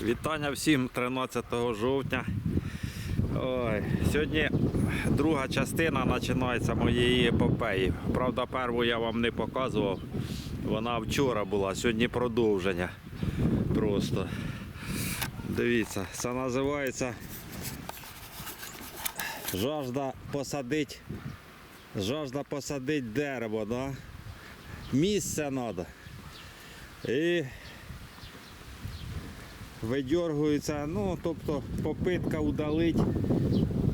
Вітання всім 13 жовтня. Ой, сьогодні друга частина починається моєї епопеї. Правда, перву я вам не показував. Вона вчора була, сьогодні продовження. Просто. Дивіться, це називається жажда посадить. Жажда посадить дерево, да? Місце треба. І видергується, ну, тобто попитка удалить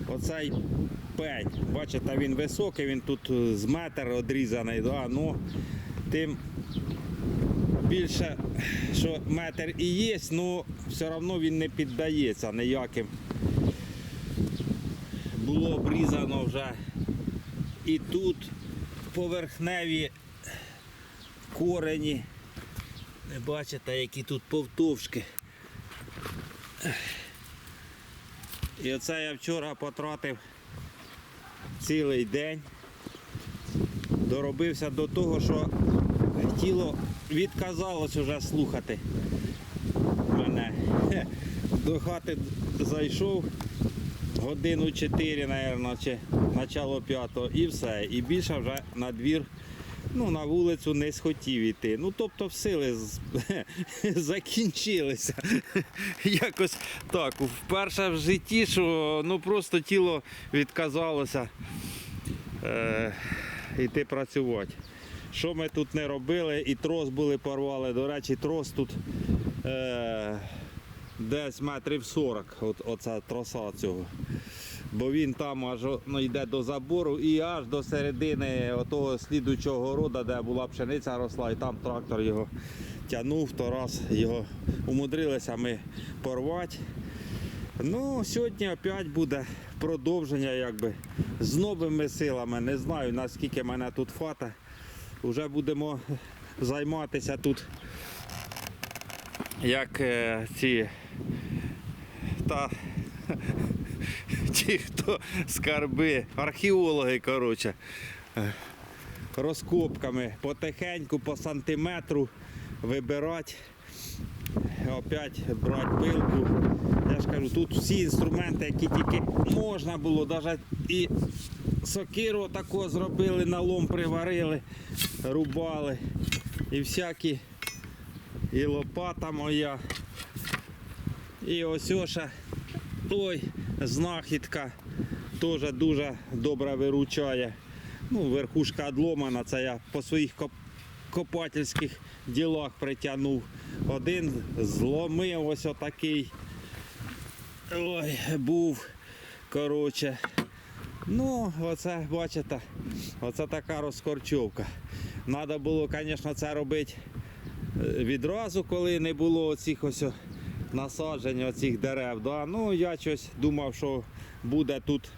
оцей пень. Бачите, він високий, він тут е, з метр одрізаний, да? ну, тим більше, що метр і є, ну все одно він не піддається ніяким. Було обрізано вже і тут поверхневі корені. Бачите, які тут повтовшки. І оце я вчора потратив цілий день. Доробився до того, що тіло відказалось вже слухати мене. До хати зайшов годину 4, мабуть, чи начало 5 і все. І більше вже на двір ну, на вулицю не схотів іти. Ну, тобто сили з- закінчилися. Якось так. Вперше в житті, що ну, просто тіло відказалося е, йти працювати. Що ми тут не робили, і трос були порвали. До речі, трос тут е, десь метрів 40, от, оця троса цього. Бо він там аж ну, йде до забору і аж до середини того слідучого города, де була пшениця росла, і там трактор його тягнув, то раз його умудрилися ми порвати. Ну, сьогодні опять буде продовження якби, з новими силами. Не знаю наскільки мене тут фата. Вже будемо займатися тут як е, ці та ті, хто скарби, археологи, коротше, е, розкопками потихеньку по сантиметру вибирати. Опять брати пилку. Я ж кажу, тут всі інструменти, які тільки можна було, навіть і сокиру таку зробили, налом приварили, рубали. І всякі, і лопата моя. І ось оша, ой, знахідка теж дуже добре виручає. Ну, верхушка одломана, це я по своїх коп- копательських ділах притягнув. Один зломив ось отакий. Ой, був. Коротше. Ну, оце, бачите, оце така розкорчовка. Треба було, звісно, це робити е, відразу, коли не було оцих ось насаджень оцих дерев. Да? Ну, я щось думав, що буде тут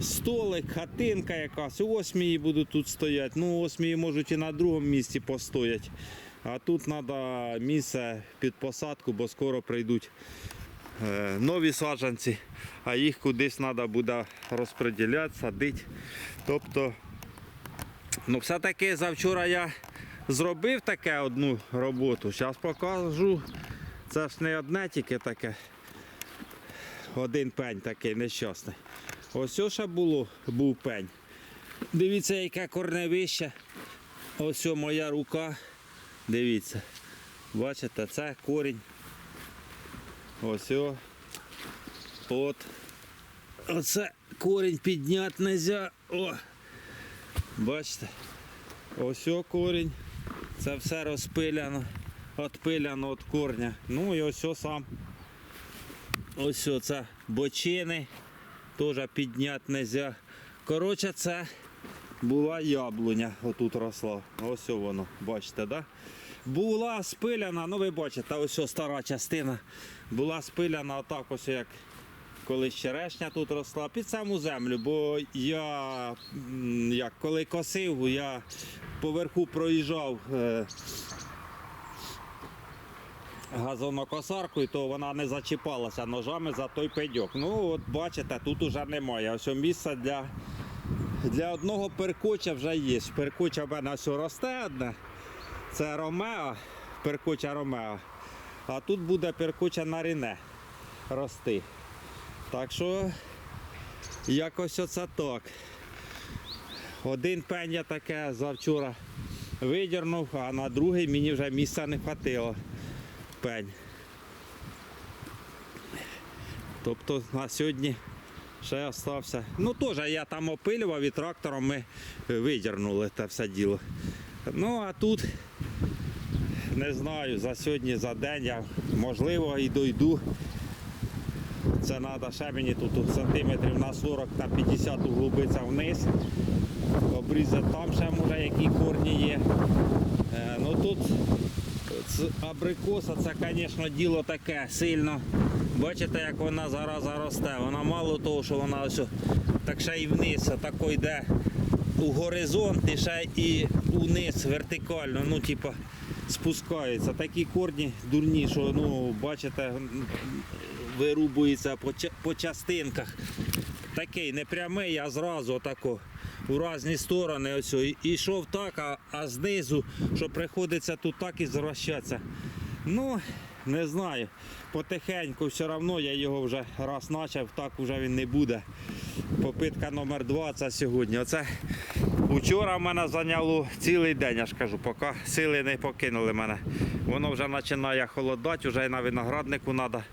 столик, хатинка якась. Осмії будуть тут стояти. Ну, осмії можуть і на другому місці постояти. А тут треба місце під посадку, бо скоро прийдуть е, нові саджанці, а їх кудись треба буде розподіляти, садити. Тобто, ну, все-таки завчора я зробив таке одну роботу. Зараз покажу. Це ж не одне тільки таке. Один пень такий нещасний. Ось ще було, був пень. Дивіться, яке корневище. Ось моя рука. Дивіться. Бачите, це корінь. Ось. От. Оце корінь підняти нельзя. О. Бачите? Ось о корінь. Це все розпиляно. Отпиляно від корня. Ну і ось сам. Ось це бочини. Теж підняти нельзя. Коротше, це була яблуня, отут росла. Ось воно, бачите, да? Була спиляна, ну ви бачите, ось стара частина. Була спиляна отак ось як колись черешня тут росла, під саму землю, бо я як коли косив, я поверху проїжджав е, газонокосаркою, то вона не зачіпалася ножами за той педьок. Ну от бачите, тут уже немає. Ось місце для, для одного перкоча вже є. Перкоча в мене ось росте одне. Це Ромео, перкоча Ромео. а тут буде перкуча на рине рости. Так що якось оце так. Один пень я таке завчора видірнув, а на другий мені вже місця не хватило. Пень. Тобто на сьогодні ще остався. Ну теж я там опилював і трактором ми видірнули те все діло. Ну а тут не знаю, за сьогодні, за день я можливо і дойду. Це треба ще мені тут сантиметрів на 40 на 50 углубитися вниз. Обрізати там ще може які корні є. Е, ну тут абрикоса це, звісно, діло таке сильно. Бачите, як вона зараз росте. Вона мало того, що вона ось так ще й вниз, тако йде у горизонт і ще і униз вертикально. Ну, типа, спускається. Такі корні дурні, що ну, бачите, вирубується по, ча- по частинках. Такий не прямий, а зразу отако. У різні сторони ось і йшов так, а, а знизу, що приходиться тут так і звращатися. Ну, не знаю. Потихеньку все одно я його вже раз почав, так вже він не буде. Попитка номер два це сьогодні. Оце Учора мене зайняло цілий день, я ж кажу, поки сили не покинули мене. Воно вже починає холодати, вже і на винограднику треба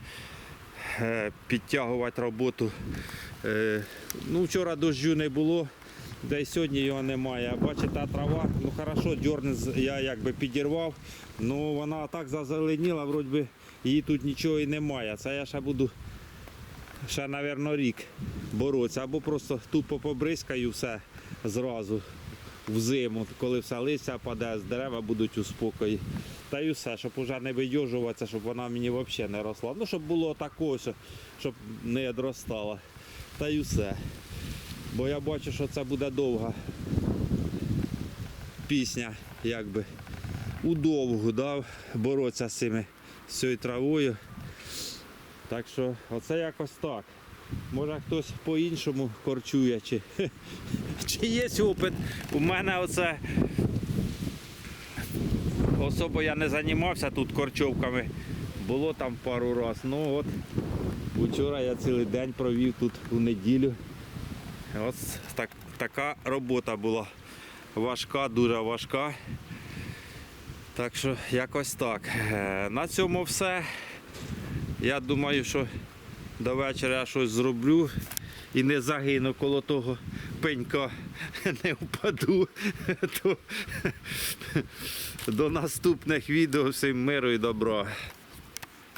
підтягувати роботу. Е, ну, вчора дощу не було, де й сьогодні його немає. Бачите, трава, ну хорошо, дьорн я якби підірвав, ну вона так зазеленіла, вроді би її тут нічого і немає. Це я ще буду ще, мабуть, рік боротися. Або просто тупо побризкаю все зразу в зиму, коли все листя паде, з дерева будуть у спокої. Та й все, щоб уже не видьожуватися, щоб вона мені взагалі не росла. Ну, щоб було такого, що- щоб не відростала. Та й все. Бо я бачу, що це буде довга пісня, якби удовгу, да, боротися з цими з цією травою. Так що оце якось так. Може хтось по-іншому корчує, чи, чи є опит. У мене оце особо я не займався тут корчовками. Було там пару разів. Ну от вчора я цілий день провів тут у неділю. Ось так, така робота була. Важка, дуже важка. Так що якось так. Е, На цьому все. Я думаю, що до вечора я щось зроблю і не загину коло того пенька, не впаду. До наступних відео. Всім миру і добра.